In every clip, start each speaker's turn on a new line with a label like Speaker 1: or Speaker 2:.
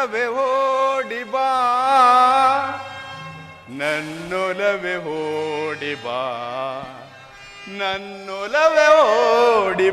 Speaker 1: ನನ್ನೊಲವೆ ಓಡಿ ಬಾ. ನನ್ನೊಲವೆ ಓಡಿ ಬಾ. ನನ್ನೊಲವೆ ಓಡಿ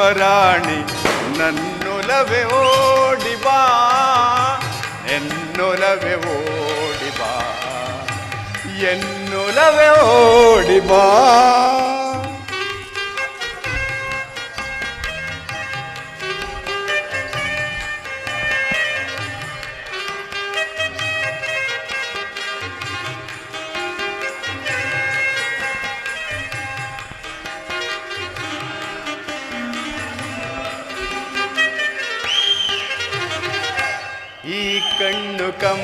Speaker 1: ಪ್ರೇಮದ ಸುಮರಾಣಿ ನನ್ನೊಲವೆ ಓಡಿ ಬಾ ಎನ್ನೊಲವೆ ಓಡಿ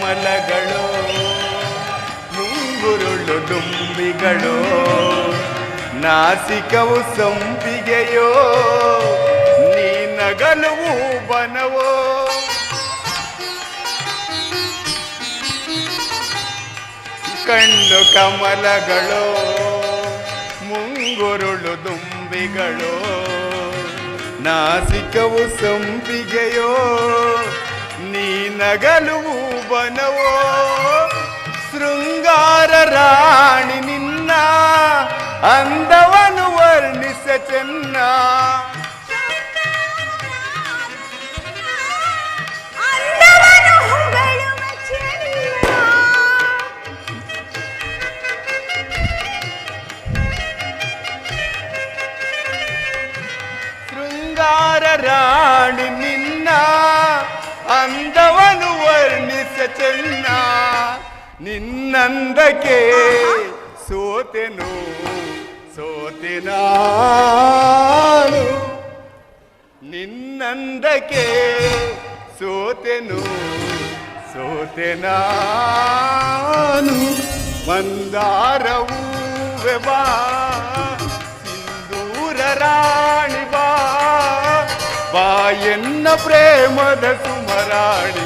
Speaker 1: ಕಮಲಗಳು ಮುಂಗುರುಳು ಡುಂಬಿಗಳು ನಾಸಿಕವು ಸಂಪಿಗೆಯೋ ನೀ ನಗಲುವು ಬನವೋ. ಕಣ್ಣು ಕಮಲಗಳು ಮುಂಗುರುಳು ದುಂಬಿಗಳು ನಾಸಿಕವು ಸಂಪಿಗೆಯೋ ನೀ ನಗಲುವು ಬನವೋ ಶೃಂಗಾರ ರಾಣಿ ನಿನ್ನ ಅಂದವನು ವರ್ಣಿಸ ಚೆನ್ನ
Speaker 2: ಅಂದವನು ಹೊಗಳುವ ಚೆನ್ನ.
Speaker 1: ಶೃಂಗಾರ ರಾಣಿ ನಿನ್ನ ಅಂದವನು ವರ್ಣಿಸ ಚೆನ್ನ ನಿನ್ನಂದಕ್ಕೆ ಸೋತೆನು ಸೋತೆ ನಾನು ನಿನ್ನಂದಕ್ಕೆ ಸೋತೆನು ಸೋತೆ ನಾನು ಮಂದಾರವೂ ಬಾ ಸಿಂಧೂರ ರಾಣಿ ಬಾ ಬಾಯನ್ನ ಪ್ರೇಮದ ಸುಮರಾಣಿ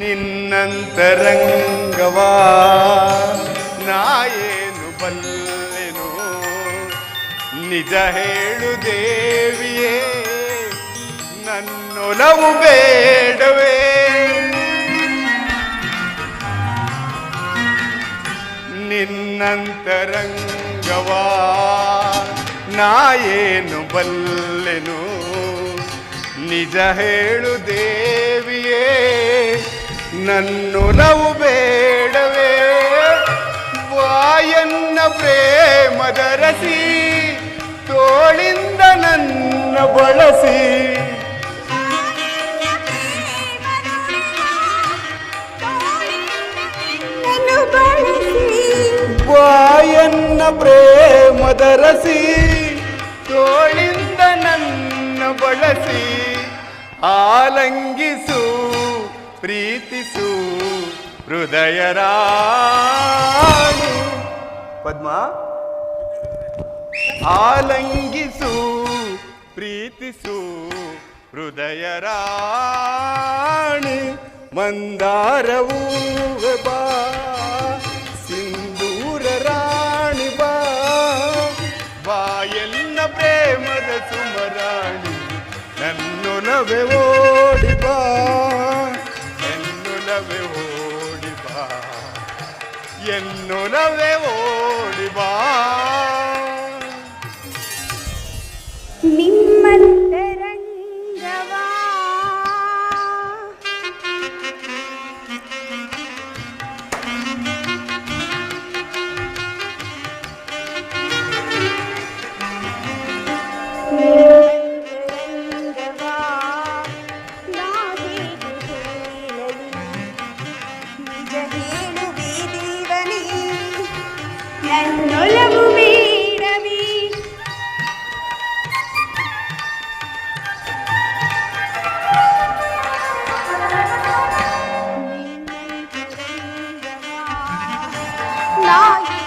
Speaker 1: ನಿನ್ನಂತರಂಗವಾ? ನಾಯೇನು ಬಲ್ಲೆನು? ನಿಜ ಹೇಳು ದೇವಿಯೇ ನನ್ನೊಲವು ಬೇಡವೇ? ನಿನ್ನಂತರಂಗವಾ? ನಾಯೇನು ಬಲ್ಲೆನು? ನಿಜ ಹೇಳು ದೇವಿಯೇ ನನ್ನೊಲವು ಬೇಡವೇ? ವಾಯನ್ನ ಪ್ರೇಮದ ರಸಿ ತೋಳಿಂದ ನನ್ನ ಬಳಸಿ. ವಾಯನ್ನ ಪ್ರೇಮದ ರಸಿ ತೋಳಿಂದ ನನ್ನ ಬಳಸಿ. ಆಲಂಗಿಸು ಪ್ರೀತಿಸು ಹೃದಯ ರಾಣಿ ಪದ್ಮ, ಆಲಂಗಿಸು, ಪ್ರೀತಿಸು ಹೃದಯ ರಾಣಿ ಮಂದಾರವೂ ಬಾ, ಸಿಂಧೂರ ರಾಣಿ ಬಾ. ಬಾಯನ್ನ ಪ್ರೇಮದ ಸುಮರಾಣಿ, ನನ್ನೊಲವೆ ಓಡಿ ಬಾ. ನೊಲವೇ ಓಡಿ ಬಾ. ನವೆ ಓಡಿ ಬಾ.
Speaker 2: ನನ್ನೊಲವು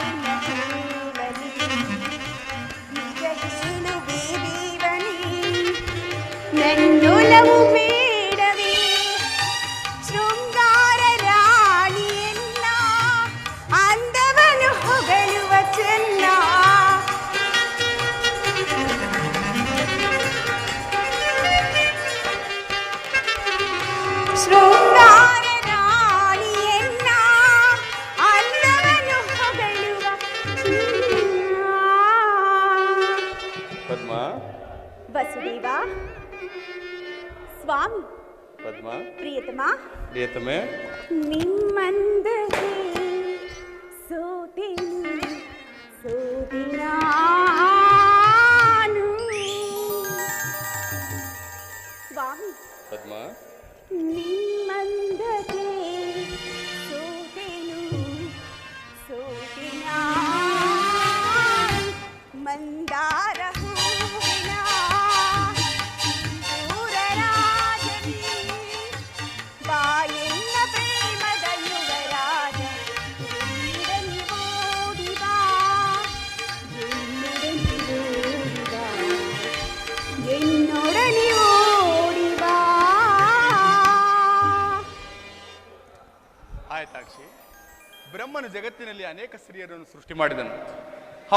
Speaker 1: ಬ್ರಹ್ಮನು ಜಗತ್ತಿನಲ್ಲಿ ಅನೇಕ ಸ್ತ್ರೀಯರನ್ನು ಸೃಷ್ಟಿ ಮಾಡಿದನು.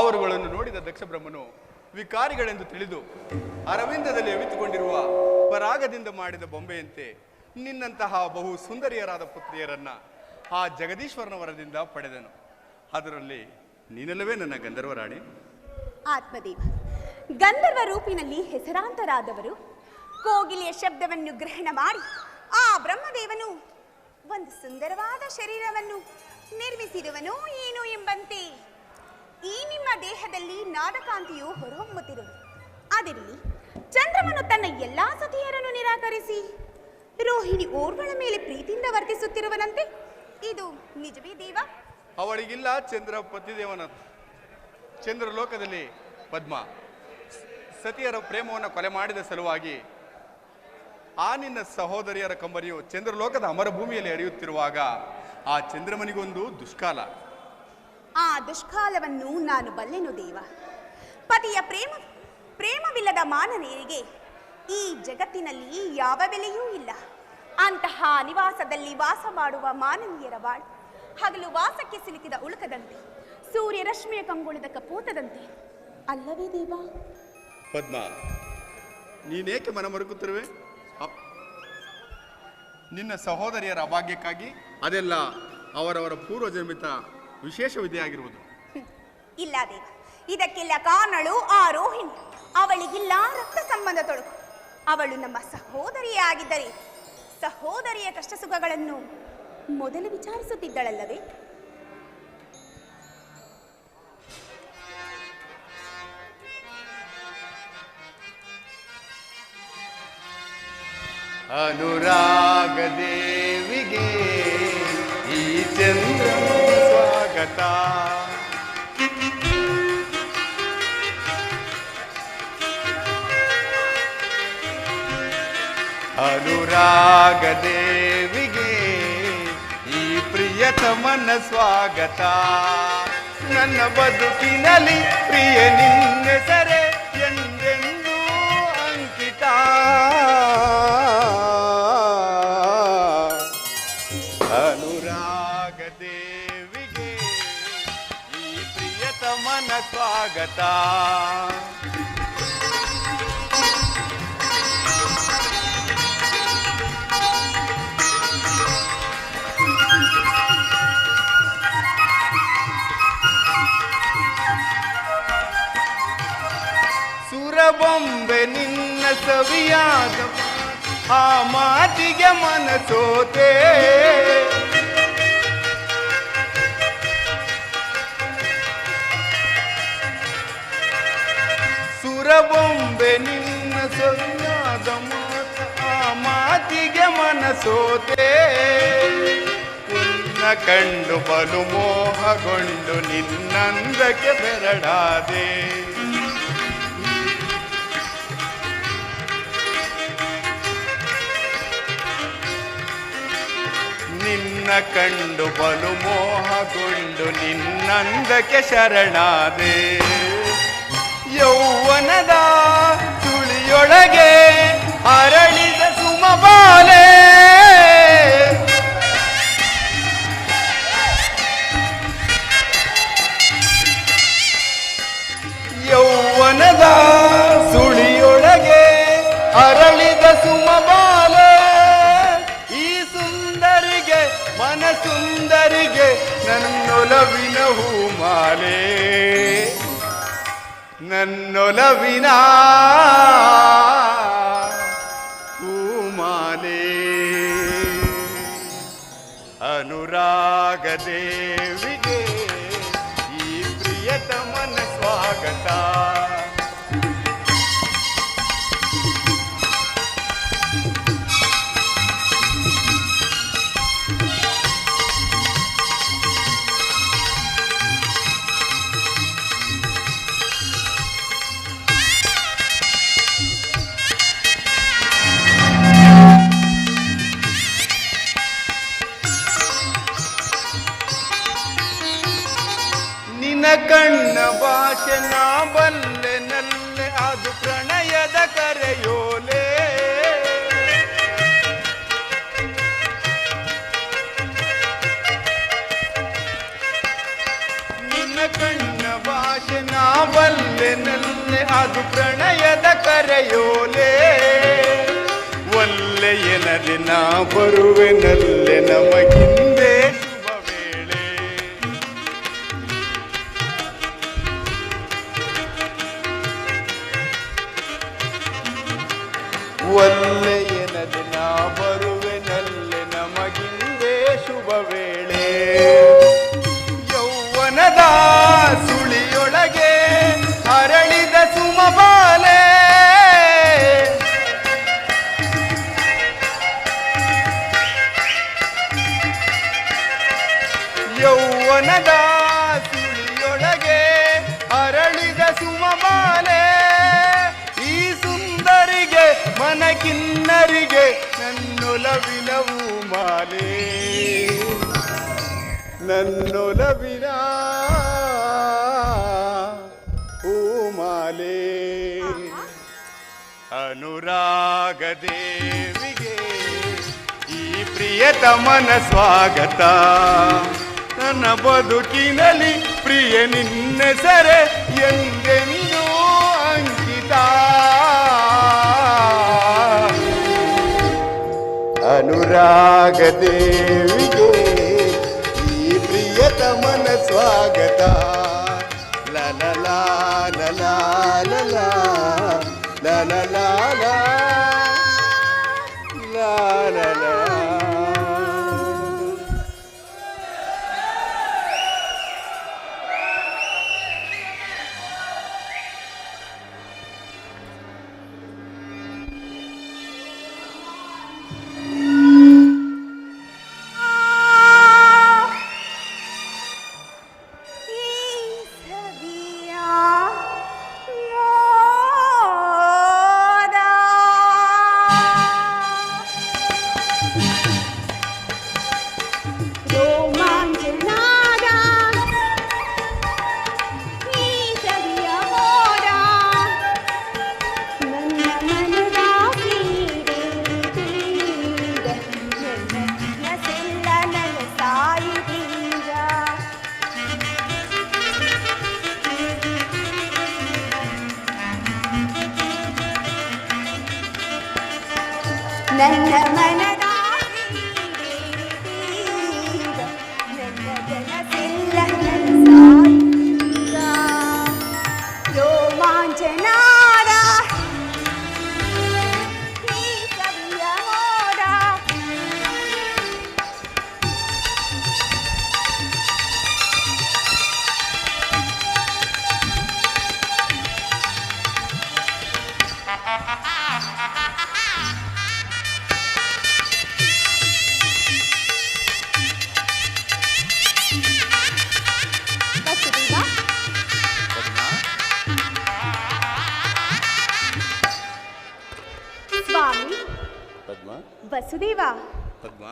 Speaker 1: ಅವರುಗಳನ್ನು ನೋಡಿದ ದಕ್ಷ ಬ್ರಹ್ಮನು ವಿಕಾರಿಗಳೆಂದು ತಿಳಿದು, ಅರವಿಂದದಲ್ಲಿ ಅವಿತುಕೊಂಡಿರುವ ಪರಾಗದಿಂದ ಮಾಡಿದ ಬೊಂಬೆಯಂತೆ ನಿನ್ನಂತಹ ಬಹು ಸುಂದರಿಯರಾದ ಪುತ್ರಿಯರನ್ನು ಆ ಜಗದೀಶ್ವರನ ವರದಿಂದ ಪಡೆದನು. ಅದರಲ್ಲಿ ನೀನಲ್ಲವೇ ನನ್ನ ಗಂಧರ್ವರಾಣಿ?
Speaker 2: ಆತ್ಮದೇವ, ಗಂಧರ್ವ ರೂಪಿನಲ್ಲಿ ಹೆಸರಾಂತರಾದವರು, ಕೋಗಿಲೆಯ ಶಬ್ದವನ್ನು ಗ್ರಹಣ ಮಾಡಿ ಆ ಬ್ರಹ್ಮದೇವನು ಒಂದು ಸುಂದರವಾದ ಶರೀರವನ್ನು ನಿರ್ಮಿಸಿರುವನು ಏನು ಎಂಬಂತೆ? ಈ ನಿಮ್ಮ ದೇಹದಲ್ಲಿ ನಾದಕಾಂತಿಯು ಹೊರಹೊಮ್ಮುತ್ತಿರುವುದು. ಅದರಲ್ಲಿ ಚಂದ್ರಮನು ತನ್ನ ಎಲ್ಲಾ ಸತಿಯರನ್ನು ನಿರಾಕರಿಸಿ, ರೋಹಿಣಿ ಓರ್ವಳ ಮೇಲೆ ಪ್ರೀತಿಯಿಂದ ವರ್ತಿಸುತ್ತಿರುವನಂತೆ? ಇದು ನಿಜವೇ ದೇವ?
Speaker 1: ಅವಳಿಗಿಲ್ಲ ಚಂದ್ರ ಪತಿದೇವನ ಚಂದ್ರ ಲೋಕದಲ್ಲಿ ಪದ್ಮ ಸತಿಯರ ಪ್ರೇಮವನ್ನು ಕೊಲೆ ಮಾಡಿದ ಸಲುವಾಗಿ ಆ ನಿನ್ನ ಸಹೋದರಿಯರ ಕಂಬರಿಯು ಚಂದ್ರಲೋಕದ ಅಮರ ಭೂಮಿಯಲ್ಲಿ ಆ ಚಂದ್ರಮನಿಗೊಂದು ದುಷ್ಕಾಲ.
Speaker 2: ಆ ದುಷ್ಕಾಲವನ್ನು ನಾನು ಬಲ್ಲೆನು ದೇವ. ಪತಿಯ ಪ್ರೇಮ ಪ್ರೇಮವಿಲ್ಲದ ಮಾನವೀಯರಿಗೆ ಈ ಜಗತ್ತಿನಲ್ಲಿ ಯಾವ ಬೆಲೆಯೂ ಇಲ್ಲ. ಅಂತಹ ನಿವಾಸದಲ್ಲಿ ವಾಸ ಮಾಡುವ ಮಾನವೀಯರ ಬಾಳು ಹಗಲು ವಾಸಕ್ಕೆ ಸಿಲುಕಿದ ಉಳುಕದಂತೆ ಸೂರ್ಯ ರಶ್ಮಿಯ ಕಂಗೊಳಿದ ಕಪೋತದಂತೆ. ಅಲ್ಲವೇ ದೇವ?
Speaker 1: ಪದ್ಮ ನೀನೇಕೆ ಮನ ಮರುಗುತ್ತಿರುವೆ ಅಪ್- ನಿನ್ನ ಸಹೋದರಿಯರ ಅಭಾಗ್ಯಕ್ಕಾಗಿ ಅದೆಲ್ಲ ಅವರವರ ಪೂರ್ವಜನ್ಮಿತ ವಿಶೇಷ ವಿಧೆಯಾಗಿರುವುದು.
Speaker 2: ಇಲ್ಲ ದೇವ, ಇದಕ್ಕೆಲ್ಲ ಕಾರಣಳು ಆ ರೋಹಿಣಿ. ಅವಳಿಗಿಲ್ಲ ರಕ್ತ ಸಂಬಂಧ ತೊಡಕು. ಅವಳು ನಮ್ಮ ಸಹೋದರಿಯೇ ಆಗಿದ್ದರೆ ಸಹೋದರಿಯ ಕಷ್ಟ ಸುಖಗಳನ್ನು ಮೊದಲು ವಿಚಾರಿಸುತ್ತಿದ್ದಳಲ್ಲವೇ?
Speaker 1: ಅನುರಾಗ ದೇವಿಗೆ ಈ ಚಂದ್ರ ಸ್ವಾಗತ. ಅನುರಾಗ ದೇವಿಗೆ ಈ ಪ್ರಿಯತಮನ ಸ್ವಾಗತ. ನನ್ನ ಬದುಕಿನಲ್ಲಿ ಪ್ರಿಯ ನಿನ್ನೆಸರೆ ಎಂದೆಂದೂ स्वागता ಸುರಬೊಂಬೆ ನಿನ್ನ ಸವಿಯಾದ ಆ ಮಾತಿಗೆ ಮನಸೋತೆ ಸುರಬೊಂಬೆ ನಿನ್ನ ಸೊನ್ನಾದ ಮಾತ ಮಾತಿಗೆ ಮನಸೋತೆ. ನಿನ್ನ ಕಂಡು ಬಲು ಮೋಹಗೊಂಡು ನಿನ್ನಂದಕ್ಕೆ ಬೆರಡಾದೆ. ನಿನ್ನ ಕಂಡು ಬಲು ಮೋಹಗೊಂಡು ನಿನ್ನಂದಕ್ಕೆ ಶರಣಾದೆ. ಯೌವನದ ತುಳಿಯೊಳಗೆ ಅರಳಿದ ಸುಮಬಾಲೆ. ಯೌವನದ ಸುಳಿಯೊಳಗೆ ಅರಳಿದ ಸುಮಬಾಲೆ. ಈ ಸುಂದರಿಗೆ ಮನ ಸುಂದರಿಗೆ ನನ್ನೊಲವಿನ ಹೂಮಾಲೆ. ನನ್ನೊಲವಿನ ಹೂಮಾಲೆ ಅನುರಾಗ ولا ಅನುರಾಗ ದೇವಿಗೆ ಈ ಪ್ರಿಯತಮನ ಸ್ವಾಗತ. ನನ್ನ ಬದುಕಿನಲ್ಲಿ ಪ್ರಿಯ ನಿನ್ನೆಸರೆ ಎಂದೆಂದೂ ಅಂಕಿತ. ಅನುರಾಗ ದೇವಿಗೆ ಈ ಪ್ರಿಯತಮನ ಸ್ವಾಗತ. la la la
Speaker 2: ನನ್ನ ಮನದ ವಸುದೇವ
Speaker 1: ಪದ್ಮ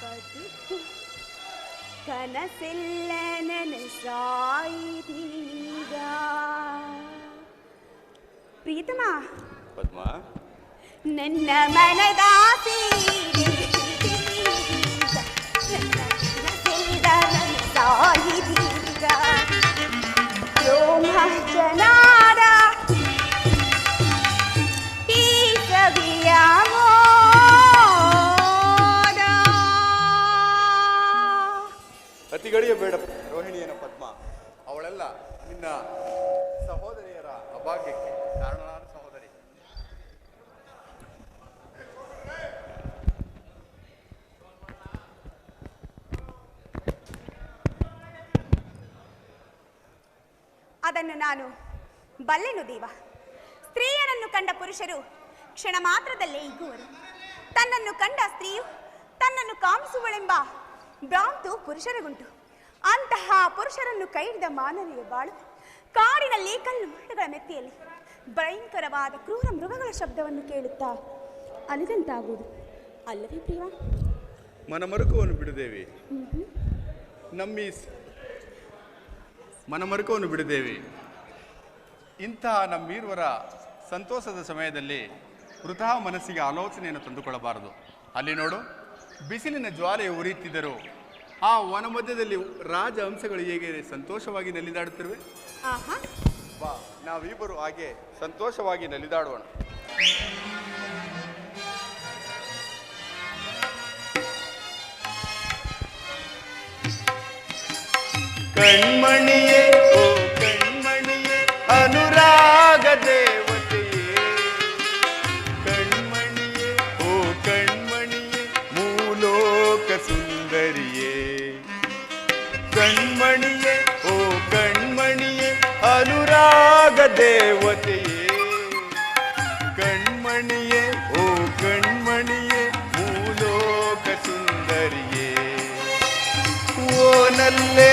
Speaker 2: ಬದುಕು ಕನಸೆಲ್ಲ ನನಸಾಯಿದೀಗ ಪ್ರೀತಮ
Speaker 1: ಪದ್ಮ
Speaker 2: ನನ್ನ ಮನದಾಸೆ ಸಾಯಿದೀಗ ರೋಮ ಈ
Speaker 1: ಅತಿಗಳಿಯ ಬೇಡ. ರೋಹಿಣಿಯನ ಪದ್ಮ. ಅವಳೆಲ್ಲ ನಿನ್ನ ಸಹೋದರಿಯರ ಅಭಾಗ್ಯಕ್ಕೆ ಕಾರಣನಾದ ಸಹೋದರಿ.
Speaker 2: ಅದನ್ನು ನಾನು ಬಲ್ಲೆನು ದೇವ. ಸ್ತ್ರೀಯರನ್ನು ಕಂಡ ಪುರುಷರು ಕ್ಷಣ ಮಾತ್ರದಲ್ಲೇ ಇಗುವರು. ತನ್ನನ್ನು ಕಂಡ ಸ್ತ್ರೀಯು ತನ್ನನ್ನು ಕಾಮಿಸುವಳೆಂಬ ಭ್ರಾಂತು ಪುರುಷರಿಗುಂಟು. ಅಂತಹ ಪುರುಷರನ್ನು ಕೈಹಿಡಿದ ಮಾನವೀಯ ಬಾಳು. ಕಾಡಿನಲ್ಲಿ ಕಲ್ಲು ಮರಳುಗಳ ಮೆತ್ತಿಯಲ್ಲಿ ಭಯಂಕರವಾದ ಕ್ರೂರ ಮೃಗಗಳ ಶಬ್ದವನ್ನು ಕೇಳುತ್ತಾ ಅಲಿದಂತಾಗುವುದು ಅಲ್ಲವೇ ಪ್ರಿಯ?
Speaker 1: ಮನಮರುಕವನ್ನು ಬಿಡುದೇವಿ. ನಮ್ಮಿ ಮನಮರುಕವನ್ನು ಬಿಡುದೇವಿ. ಇಂತಹ ನಮ್ಮೀರ್ವರ ಸಂತೋಷದ ಸಮಯದಲ್ಲಿ ವೃತಃ ಮನಸ್ಸಿಗೆ ಆಲೋಚನೆಯನ್ನು ತಂದುಕೊಳ್ಳಬಾರದು. ಅಲ್ಲಿ ನೋಡು, ಬಿಸಿಲಿನ ಜ್ವಾಲೆ ಉರಿಯುತ್ತಿದ್ದರು ಆ ವನ ಮಧ್ಯದಲ್ಲಿ ರಾಜ ಹಂಸಗಳು ಹೇಗೆ ಸಂತೋಷವಾಗಿ ನಲಿದಾಡುತ್ತಿರುವೆ?
Speaker 2: ಆಹಾ.
Speaker 1: ಬಾ ನಾವಿಬ್ಬರು ಹಾಗೆ ಸಂತೋಷವಾಗಿ ನಲಿದಾಡೋಣ ಕಣ್ಮಣಿಯೇ ಕಣ್ಮಣಿಯೇ ಓ ಕಣ್ಮಣಿಯೇ ಅನುರಾಗ ದೇವತೆಯೇ. ಕಣ್ಮಣಿಯೇ ಓ ಕಣ್ಮಣಿಯೇ ಮೂಲೋಕ ಸುಂದರಿಯೇ. ಓ ನಲ್ಲೇ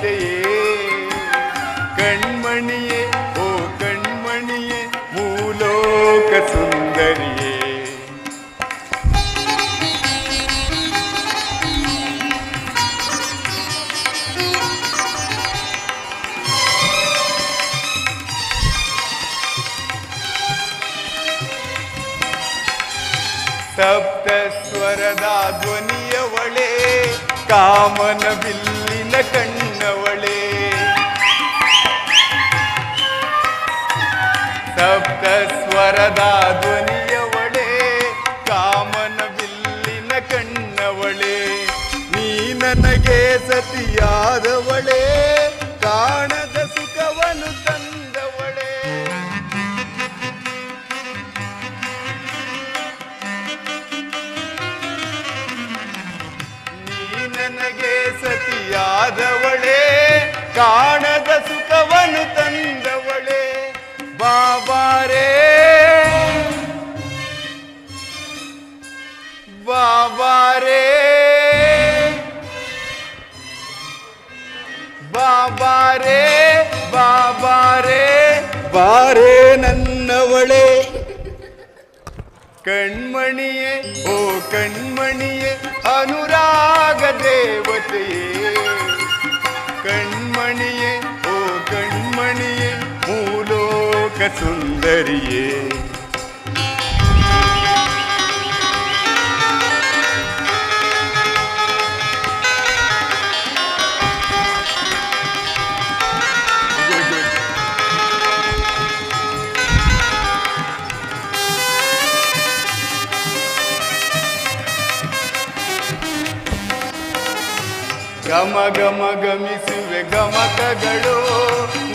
Speaker 1: ದೇವತೆಯೇ ಕಣ್ಮಣಿಯೇ ಓ ಕಣ್ಮಣಿಯೇ ಮೂಲೋಕ ಸುಂದರಿಯೇ. ಸಪ್ತ ಸ್ವರದ ಧ್ವನಿಯವಳೆ ಕಾಮನ ಬಿಲ್ಲಿನ ಕಣ್ಣವಳೆ. ಸಪ್ತ ಸ್ವರದ ಧ್ವನಿಯವಳೆ ಕಾಮನ ಬಿಲ್ಲಿನ ಕಣ್ಣವಳೆ. ನೀ ನನಗೆ ಸತಿಯಾದವಳೆ. ಸತಿಯಾದವಳೆ ಕಾಣದ ಸುಖವನ್ನು ತಂದವಳೆ ಬಾಬಾರೇ. ಬಾಬಾರೇ. ಬಾಬಾರೇ ಬಾಬಾರೇ. ಬಾರೇ ನನ್ನವಳೆ. ಕಣ್ಮಣಿಯೇ ಓ ಕಣ್ಮಣಿಯೇ. ಅನುರಾಗ ದೇವತೆಯೇ ಕಣ್ಮಣಿಯೇ ಓ ಕಣ್ಮಣಿಯೇ ಮೂಲೋಕ ಸುಂದರಿಯೇ ಗಮ ಗಮ ಗಮಿಸುವೆ ಗಮಕಗಳು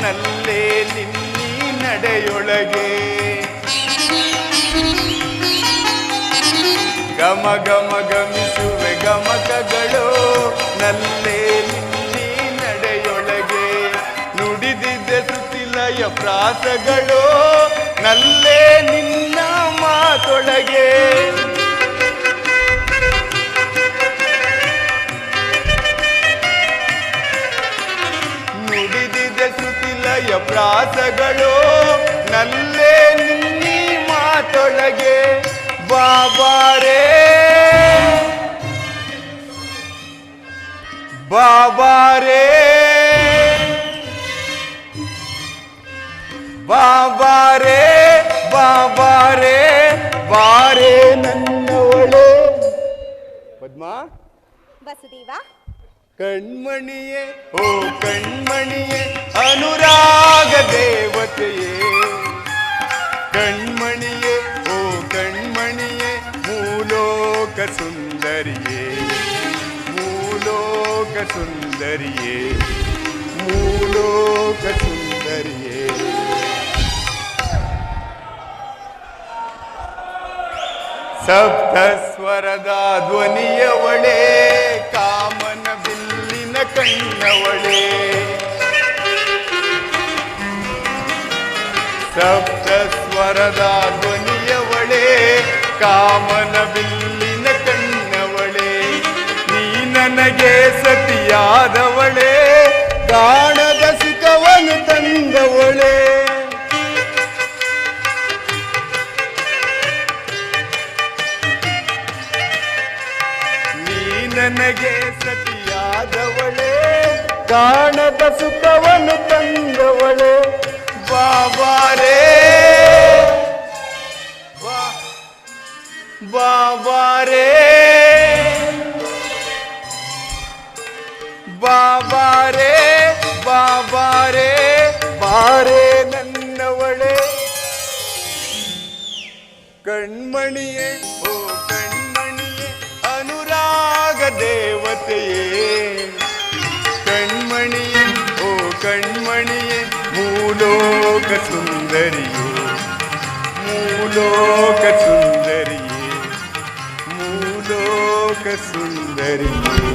Speaker 1: ನಲ್ಲೇ ನಿನ್ನಿ ನಡೆಯೊಳಗೆ. ಗಮ ಗಮ ಗಮಿಸುವೆ ಗಮಕಗಳು ನಲ್ಲೇ ನಿನ್ನಿ ನಡೆಯೊಳಗೆ. ನುಡಿದಿದ್ದ ಸುತಿಲಯ ಪ್ರಾಸಗಳು ನಲ್ಲೇ ನಿನ್ನ ಮಾತೊಳಗೆ. ಶ್ರುತಿಲಯ ಪ್ರಾಸಗಳು ನಲ್ಲೇ ನಿನ್ನಿ ಮಾತೊಳಗೆ ಬಾಬಾರೇ. ಬಾಬಾರೇ. ಬಾಬಾರೇ ಬಾಬಾರೇ ಬಾರೇ ನನ್ನವಳೇ. ಪದ್ಮ?
Speaker 2: ವಸುದೇವ
Speaker 1: ಕಣ್ಮಣಿಯೇ, ಓ ಕಣ್ಮಣಿಯೇ, ಅನುರಾಗ ದೇವತೆಯೇ. ಕಣ್ಮಣಿಯೇ, ಓ ಕಣ್ಮಣಿಯೇ, ಮೂಲೋಕ ಸುಂದರಿಯೇ. ಮೂಲೋಕ ಸುಂದರಿಯೇ ಮೂಲೋಕ ಸುಂದರಿಯೇ. ಸಪ್ತ ಸ್ವರದ ಧ್ವನಿಯವಳೆ ಕಾಮನ ಬಿಲ್ಲಿನ ಕಣ್ಣವಳೆ. ಸಪ್ತ ಸ್ವರದ ಧ್ವನಿಯವಳೆ ಕಾಮನ ಬಿಲ್ಲಿನ ಕಣ್ಣವಳೆ. ನೀ ನನಗೆ ಸತಿಯಾದವಳೆ. ಕಾಣದ ಸುಖವನ್ನು ಸುಂದರಿಯೇ ಮೂಲೋಕ ಸುಂದರಿಯೇ